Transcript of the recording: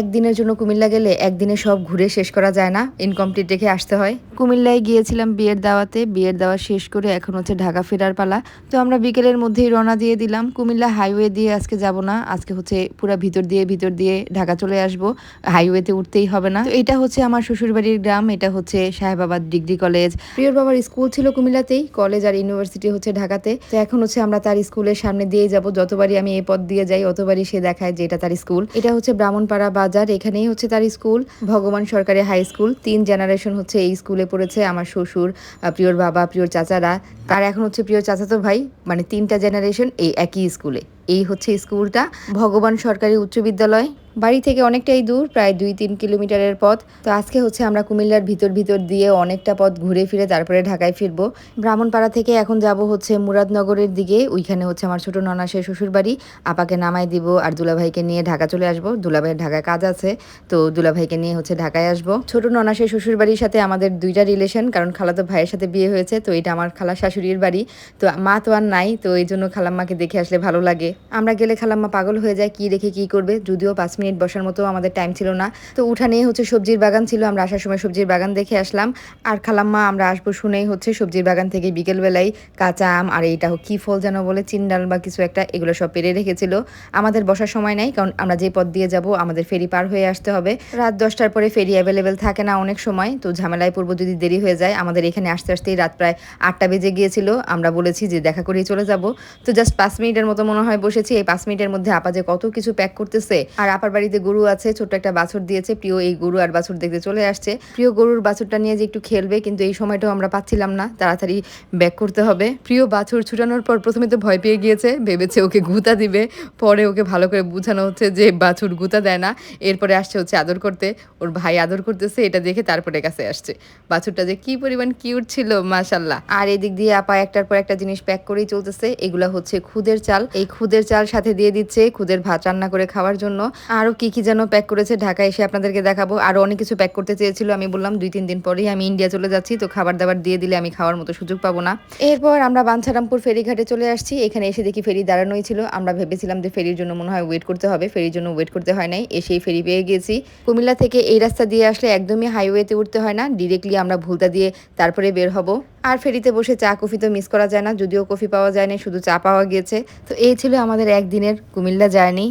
একদিনের জন্য কুমিল্লা গেলে একদিনে সব ঘুরে শেষ করা যায় না। ইনকমপ্লিট রেখে আসতে হয়। কুমিল্লায় গিয়েছিলাম বিয়ের দাওয়াতে। বিয়ের দাওয়া শেষ করে এখন হচ্ছে ঢাকা ফেরার পালা। তো আমরা বিকেলের মধ্যেই রওনা দিয়ে দিলাম। কুমিল্লা হাইওয়ে দিয়ে আজকে যাব না। আজকে হচ্ছে পুরা ভিতর দিয়ে ভিতর দিয়ে ঢাকা চলে আসব। হাইওয়েতে উঠতেই হবে না। তো এটা হচ্ছে আমার শ্বশুরবাড়ির গ্রাম। এটা হচ্ছে সাহেবাবাদ ডিগ্রি কলেজ। প্রিয়র বাবার স্কুল ছিল কুমিল্লাতেই। কলেজ আর ইউনিভার্সিটি হচ্ছে ঢাকাতে। তো এখন হচ্ছে আমরা তার স্কুলের সামনে দিয়ে যাব। যতবারই আমি এই পথ দিয়ে যাই, অতবারই সে দেখায় যে এটা তার স্কুল। এটা হচ্ছে ব্রাহ্মণপাড়া বাজার, এখানেই হচ্ছে তার স্কুল, ভগবান সরকারি হাই স্কুল। তিন জেনারেশন হচ্ছে এই স্কুলে পড়েছে আমার শ্বশুর প্রিয়র বাবা, প্রিয়র চাচারা। তার এখন হচ্ছে প্রিয় চাচাতো ভাই মানে তিনটা জেনারেশন এই একই স্কুলে এই হচ্ছে স্কুলটা ভগবান সরকারি উচ্চ বিদ্যালয়। বাড়ি থেকে অনেকটাই দূর, প্রায় দুই তিন কিলোমিটারের পথ। তো আজকে হচ্ছে আমরা কুমিল্লার ভিতর ভিতর দিয়ে অনেকটা পথ ঘুরে ফিরে তারপরে ঢাকায় ফিরবো। ব্রাহ্মণপাড়া থেকে এখন যাব হচ্ছে মুরাদনগরের দিকে। ওইখানে হচ্ছে আমার ছোট ননাসের শ্বশুর বাড়ি আপাকে নামাই দিব আর দুলাভাইকে নিয়ে ঢাকা চলে আসব। দুলাভাইয়ের ঢাকায় কাজ আছে, তো দুলাভাইকে নিয়ে হচ্ছে ঢাকায় আসব। ছোট ননাসের শ্বশুর বাড়ির সাথে আমাদের দুইটা রিলেশন কারণ খালাতো ভাইয়ের সাথে বিয়ে হয়েছে, তো এটা আমার খালা শাশুড়ির বাড়ি। তো মা তো আর নাই, তো এই জন্য খালাম্মাকে দেখে আসলে ভালো লাগে। আমরা গেলে খালাম্মা পাগল হয়ে যায়, কি রেখে কি করবে? যদিও পাঁচ মিনিট বসার মতো আমাদের টাইম ছিল না। তো উঠানে হচ্ছে সবজির বাগান ছিল, আমরা আসার সময় সবজির বাগান দেখে আসলাম। আর খালাম্মা, আমরা আসব শুনেই হচ্ছে সবজির বাগান থেকে বিকেলবেলায় কাঁচা আম আর এইটা কি ফল যেন বলে চিন্ডাল বা কিছু একটা, এগুলো সব পেরে রেখেছিল। আমাদের বসার সময় নাই, কারণ আমরা যে পথ দিয়ে যাব, আমাদের ফেরি পার হয়ে আসতে হবে। রাত দশটার পরে ফেরি অ্যাভেলেবেল থাকে না অনেক সময়, তো ঝামেলায় পূর্ব যদি দেরি হয়ে যায়। আমাদের এখানে আসতে আসতেই রাত প্রায় আটটা বেজে গিয়েছিল, আমরা বলেছি যে দেখা করেই চলে যাব। তো জাস্ট পাঁচ মিনিটের মতো মনে হয় বসেছি, এই পাঁচ মিনিটের মধ্যে আপা যে কত কিছু প্যাক করতেছে, আর আপার বাড়িতে গরু আছে, ছোট্ট একটা বাছুর দিয়েছে, প্রিয় এই গরু আর বাছুর দেখতে চলে আসছে। প্রিয় গরুর বাছুরটা নিয়ে যে একটু খেলবে, কিন্তু এই সময়টাও আমরা পাচ্ছিলাম না, তাড়াতাড়ি ব্যাক করতে হবে। প্রিয় বাছুর ছুটানোর পর প্রথমে তো ভয় পেয়ে গিয়েছে, ভেবেছে ওকে গুতা দিবে, পরে ওকে ভালো করে বোঝানো হচ্ছে যে বাছুর গুতা দেয় না, এরপরে আসছে হচ্ছে আদর করতে, ওর ভাই আদর করতেছে, এটা দেখে তারপরে কাছে আসছে। বাছুরটা যে কি পরিমাণ কিউট ছিল মাশাল্লাহ আর এদিক দিয়ে আপা একটার পর একটা জিনিস প্যাক করেই চলতেছে, এগুলা হচ্ছে খুদের চাল। এই খুদের চাল সাথে দিয়ে দিচ্ছে খুদের ভাত রান্না করে খাওয়ার জন্য। আরও কি কি যেন প্যাক করেছে, ঢাকায় এসে আপনাদেরকে দেখাবো। আরও অনেক কিছু প্যাক করতে চেয়েছিল, আমি বললাম দুই, তিন দিন পরেই আমি ইন্ডিয়া চলে যাচ্ছি, তো খাবার দাবার দিয়ে দিলে আমি খাওয়ার মতো সুযোগ পাবো না। এরপর আমরা বাঞ্ছারামপুর ফেরিঘাটে চলে আসছি, এখানে এসে দেখি ফেরি দাঁড়ানোই ছিল। আমরা ভেবেছিলাম যে ফেরির জন্য মনে হয় ওয়েট করতে হবে, ফেরির জন্য ওয়েট করতে হয় নাই, এসেই ফেরি পেয়ে গিয়েছি কুমিল্লা থেকে এই রাস্তা দিয়ে আসলে একদমই হাইওয়েতে উঠতে হয় না ডিরেক্টলি আমরা ভুলতা দিয়ে তারপরে বের হব। আর ফেরিতে বসে চা, কফি তো মিস করা যায় না, যদিও কফি পাওয়া যায় না শুধু চা পাওয়া গিয়েছে। তো এই ছিল আমাদের একদিনের কুমিল্লা জার্নি